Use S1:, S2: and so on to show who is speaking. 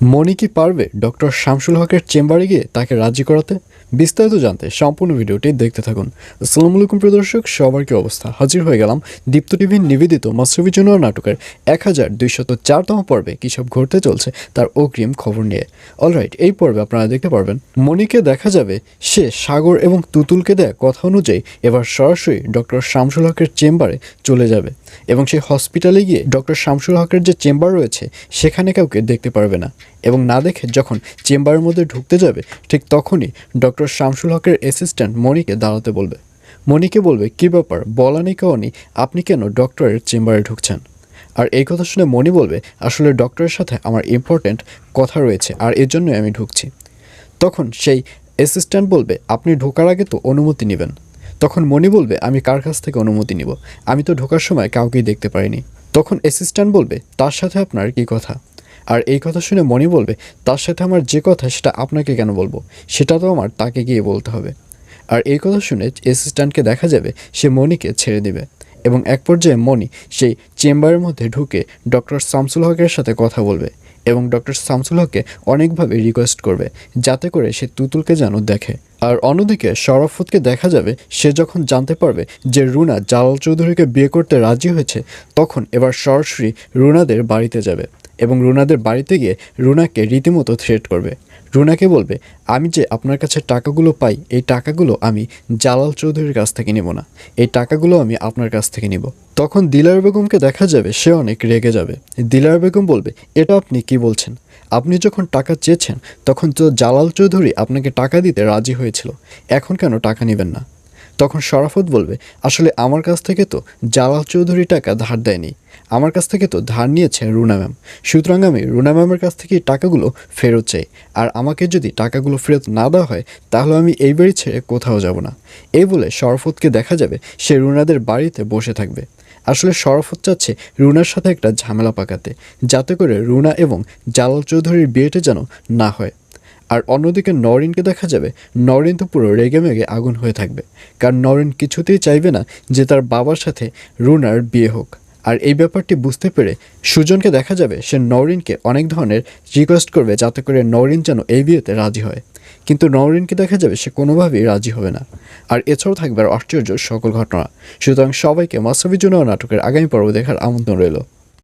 S1: মনি কি পারবে ডক্টর শামসুল হকের চেম্বারে গিয়ে তাকে রাজি করাতে? বিস্তারিত জানতে সম্পূর্ণ ভিডিওটি দেখতে থাকুন। আসসালামু আলাইকুম, প্রিয় দর্শক, সবার কি অবস্থা? হাজির হয়ে গেলাম দীপ্ত টিভির নিবেদিত মাস্টারবি জুনিয়র নাটকের এক হাজার দুইশত চারতম পর্বে কী সব ঘটতে চলছে তার অগ্রিম খবর নিয়ে। অলরাইট, এই পর্বে আপনারা দেখতে পারবেন, মনিকে দেখা যাবে সে সাগর এবং তুতুলকে দেয়া কথা অনুযায়ী এবার সরাসরি ডক্টর শামসুল হকের চেম্বারে চলে যাবে এবং সে হসপিটালে গিয়ে ডক্টর শামসুল হকের যে চেম্বার রয়েছে সেখানে কাউকে দেখতে পারবে না। এবং না দেখে যখন চেম্বারের মধ্যে ঢুকতে যাবে, ঠিক তখনই ডক্টর শামসুল হকের অ্যাসিস্ট্যান্ট মনিকে দাঁড়াতে বলবে। মনিকে বলবে, কি ব্যাপার? বলা নেই কাওয়ানি আপনি কেন ডক্টরের চেম্বারে ঢুকছেন? আর এই কথা শুনে মনি বলবে, আসলে ডক্টরের সাথে আমার ইম্পর্ট্যান্ট কথা রয়েছে আর এর জন্যই আমি ঢুকছি। তখন সেই অ্যাসিস্ট্যান্ট বলবে, আপনি ঢোকার আগে তো অনুমতি নেবেন। তখন মনি বলবে, আমি কার কাছ থেকে অনুমতি নিব? আমি তো ঢোকার সময় কাউকেই দেখতে পারিনি। তখন অ্যাসিস্ট্যান্ট বলবে, তার সাথে আপনার কি কথা? আর এই কথা শুনে মনি বলবে, তার সাথে আমার যে কথা, সেটা আপনাকে কেন বলব? সেটা তো আমার, তাকে গিয়ে বলতে হবে। আর এই কথা শুনে অ্যাসিস্ট্যান্টকে দেখা যাবে, সে মনিকে ছেড়ে দিবে। এবং এক পর্যায়ে মনি সেই চেম্বারের মধ্যে ঢুকে ডক্টর শামসুল হকের সাথে কথা বলবে এবং ডক্টর শামসুল হককে অনেকভাবে রিকোয়েস্ট করবে, যাতে করে সে তুতুলকে যেন দেখে। আর অন্যদিকে শরাফতকে দেখা যাবে, সে যখন জানতে পারবে যে রুনা জালাল চৌধুরীকে বিয়ে করতে রাজি হয়েছে, তখন এবার সরাসরি রুনাদের বাড়িতে যাবে। এবং রুনাদের বাড়িতে গিয়ে রুনাকে রীতিমতো থ্রেট করবে। রুনাকে বলবে, আমি যে আপনার কাছে টাকাগুলো পাই, এই টাকাগুলো আমি জালাল চৌধুরীর কাছ থেকে নেব না। এই টাকাগুলো আমি আপনার কাছ থেকে নিব। তখন দিলার বেগমকে দেখা যাবে সে অনেক রেগে যাবে। দিলার বেগম বলবে, এটা আপনি কি বলছেন? আপনি যখন টাকা চেয়েছেন, তখন তো জালাল চৌধুরী আপনাকে টাকা দিতে রাজি হয়েছিল। এখন কেন টাকা নেবেন না? তখন শরাফত বলবে, আসলে আমার কাছ থেকে তো জালাল চৌধুরী টাকা ধার দেয়নি। আমার কাছ থেকে তো ধার নিয়েছে রুনা ম্যাম। সুতরাং আমি রুনা ম্যামের কাছ থেকে টাকাগুলো ফেরত চাই। আর আমাকে যদি টাকাগুলো ফেরত না দেওয়া হয়, তাহলে আমি এই বাড়ি ছেড়ে কোথাও যাব না। এই বলে শরফতকে দেখা যাবে সে রুনাদের বাড়িতে বসে থাকবে। আসলে শরফত চাচ্ছে রুনার সাথে একটা ঝামেলা পাকাতে, যাতে করে রুনা এবং জালাল চৌধুরীর বিয়েটা যেন না হয়। আর অন্যদিকে নরিনকে দেখা যাবে, নরিন তো পুরো রেগে মেগে আগুন হয়ে থাকবে। কারণ নরিন কিছুতেই চাইবে না যে তার বাবার সাথে রুনার বিয়ে হোক। আর এই ব্যাপারটি বুঝতে পেরে সুজনকে দেখা যাবে সে নরিনকে অনেক ধরনের রিকোয়েস্ট করবে যাতে করে নরিন যেন এই বিয়েতে রাজি হয়। কিন্তু নরিনকে দেখা যাবে সে কোনোভাবেই রাজি হবে না। আর এছাড়াও থাকবে আর আশ্চর্য সকল ঘটনা। সুতরাং সবাইকে মাস্টারবির জন্য নাটকের আগামী পর্ব দেখার আমন্ত্রণ রইল।